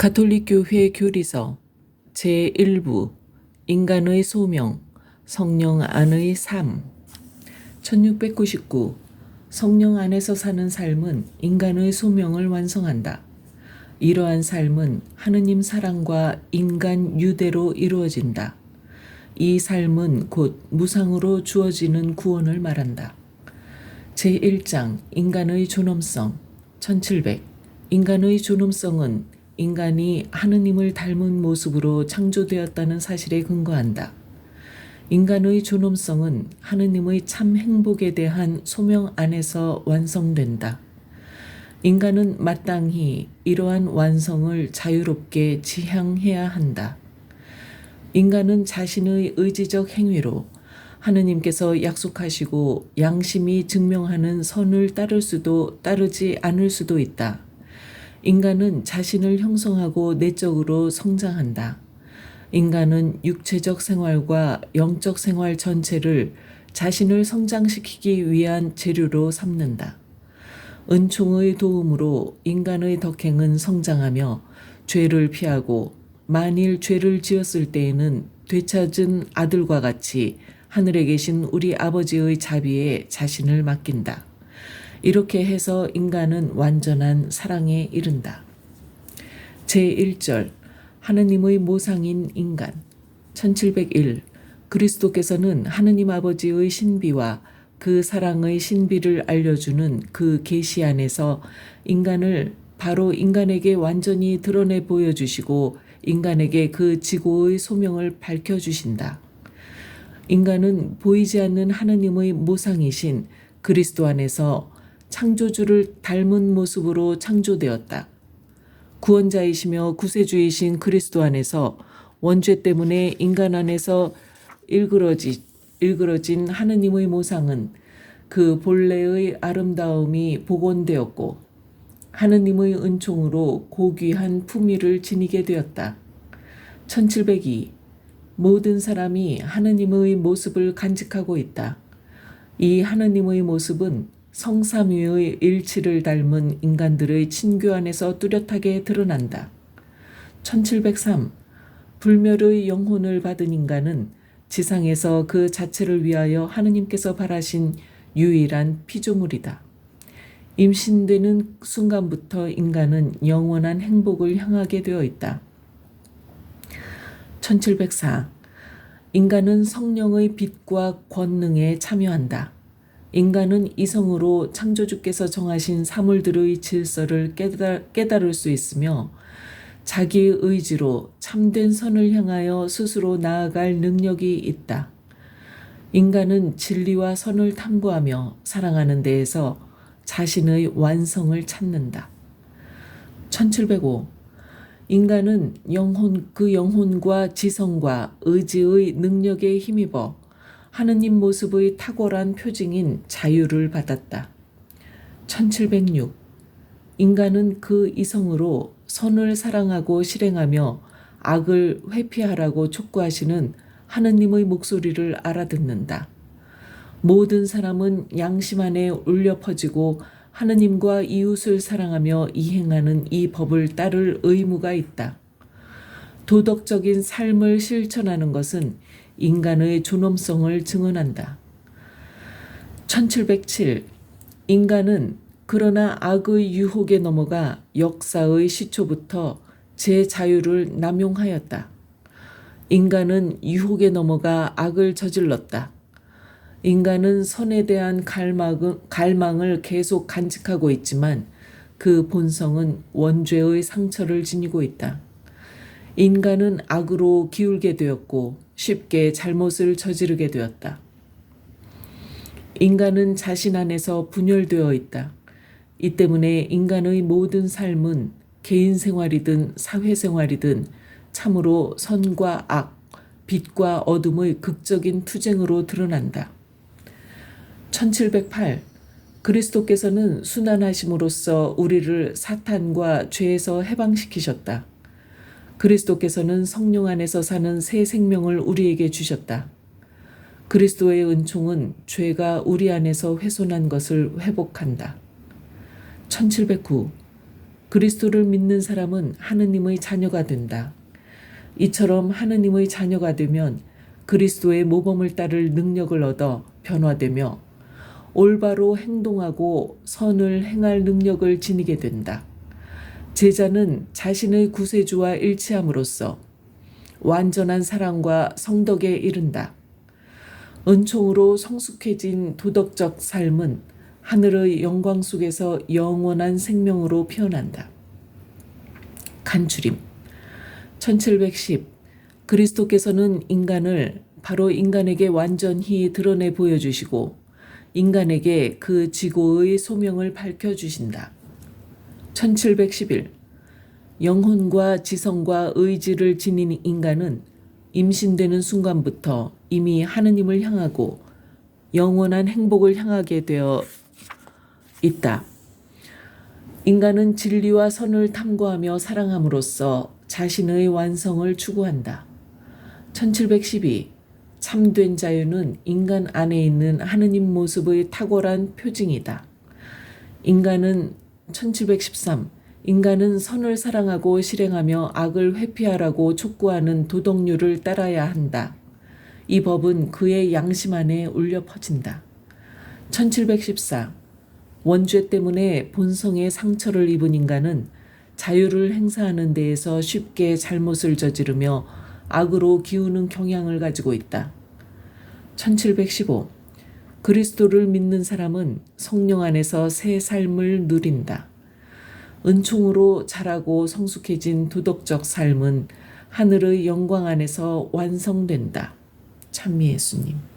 가톨릭 교회 교리서 제1부 인간의 소명 성령 안의 삶 1699 성령 안에서 사는 삶은 인간의 소명을 완성한다. 이러한 삶은 하느님 사랑과 인간 유대로 이루어진다. 이 삶은 곧 무상으로 주어지는 구원을 말한다. 제1장 인간의 존엄성 1700 인간의 존엄성은 인간이 하느님을 닮은 모습으로 창조되었다는 사실에 근거한다. 인간의 존엄성은 하느님의 참 행복에 대한 소명 안에서 완성된다. 인간은 마땅히 이러한 완성을 자유롭게 지향해야 한다. 인간은 자신의 의지적 행위로 하느님께서 약속하시고 양심이 증명하는 선을 따를 수도 따르지 않을 수도 있다. 인간은 자신을 형성하고 내적으로 성장한다. 인간은 육체적 생활과 영적 생활 전체를 자신을 성장시키기 위한 재료로 삼는다. 은총의 도움으로 인간의 덕행은 성장하며 죄를 피하고 만일 죄를 지었을 때에는 되찾은 아들과 같이 하늘에 계신 우리 아버지의 자비에 자신을 맡긴다. 이렇게 해서 인간은 완전한 사랑에 이른다. 제1절 하느님의 모상인 인간 1701 그리스도께서는 하느님 아버지의 신비와 그 사랑의 신비를 알려주는 그 계시 안에서 인간을 바로 인간에게 완전히 드러내 보여주시고 인간에게 그 지고의 소명을 밝혀주신다. 인간은 보이지 않는 하느님의 모상이신 그리스도 안에서 창조주를 닮은 모습으로 창조되었다. 구원자이시며 구세주이신 그리스도 안에서 원죄 때문에 인간 안에서 일그러지, 일그러진 하느님의 모상은 그 본래의 아름다움이 복원되었고 하느님의 은총으로 고귀한 품위를 지니게 되었다. 1702 모든 사람이 하느님의 모습을 간직하고 있다. 이 하느님의 모습은 성삼위의 일치를 닮은 인간들의 친교 안에서 뚜렷하게 드러난다. 1703 불멸의 영혼을 받은 인간은 지상에서 그 자체를 위하여 하느님께서 바라신 유일한 피조물이다. 임신되는 순간부터 인간은 영원한 행복을 향하게 되어 있다. 1704 인간은 성령의 빛과 권능에 참여한다. 인간은 이성으로 창조주께서 정하신 사물들의 질서를 깨달, 깨달 을 수 있으며 자기의 의지로 참된 선을 향하여 스스로 나아갈 능력이 있다. 인간은 진리와 선을 탐구하며 사랑하는 데에서 자신의 완성을 찾는다. 1705 인간은 영혼 그 영혼과 지성과 의지의 능력에 힘입어 하느님 모습의 탁월한 표징인 자유를 받았다. 1706 인간은 그 이성으로 선을 사랑하고 실행하며 악을 회피하라고 촉구하시는 하느님의 목소리를 알아듣는다. 모든 사람은 양심 안에 울려 퍼지고 하느님과 이웃을 사랑하며 이행하는 이 법을 따를 의무가 있다. 도덕적인 삶을 실천하는 것은 인간의 존엄성을 증언한다. 1707 인간은 그러나 악의 유혹에 넘어가 역사의 시초부터 제 자유를 남용하였다. 인간은 유혹에 넘어가 악을 저질렀다. 인간은 선에 대한 갈망 을 계속 간직하고 있지만 그 본성은 원죄의 상처를 지니고 있다. 인간은 악으로 기울게 되었고 쉽게 잘못을 저지르게 되었다. 인간은 자신 안에서 분열되어 있다. 이 때문에 인간의 모든 삶은 개인 생활이든 사회 생활이든 참으로 선과 악, 빛과 어둠의 극적인 투쟁으로 드러난다. 1708 그리스도께서는 순환하심으로써 우리를 사탄과 죄에서 해방시키셨다. 그리스도께서는 성령 안에서 사는 새 생명을 우리에게 주셨다. 그리스도의 은총은 죄가 우리 안에서 훼손한 것을 회복한다. 1709 그리스도를 믿는 사람은 하느님의 자녀가 된다. 이처럼 하느님의 자녀가 되면 그리스도의 모범을 따를 능력을 얻어 변화되며 올바로 행동하고 선을 행할 능력을 지니게 된다. 제자는 자신의 구세주와 일치함으로써 완전한 사랑과 성덕에 이른다. 은총으로 성숙해진 도덕적 삶은 하늘의 영광 속에서 영원한 생명으로 피어난다. 간추림 1710 그리스도께서는 인간을 바로 인간에게 완전히 드러내 보여주시고 인간에게 그 지고의 소명을 밝혀주신다. 1711 영혼과 지성과 의지를 지닌 인간은 임신되는 순간부터 이미 하느님을 향하고 영원한 행복을 향하게 되어 있다. 인간은 진리와 선을 탐구하며 사랑함으로써 자신의 완성을 추구한다. 1712 참된 자유는 인간 안에 있는 하느님 모습의 탁월한 표징이다. 인간은 1713 인간은 선을 사랑하고 실행하며 악을 회피하라고 촉구하는 도덕률을 따라야 한다. 이 법은 그의 양심 안에 울려 퍼진다. 1714 원죄 때문에 본성의 상처를 입은 인간은 자유를 행사하는 데에서 쉽게 잘못을 저지르며 악으로 기우는 경향을 가지고 있다. 1715 그리스도를 믿는 사람은 성령 안에서 새 삶을 누린다. 은총으로 자라고 성숙해진 도덕적 삶은 하늘의 영광 안에서 완성된다. 찬미 예수님.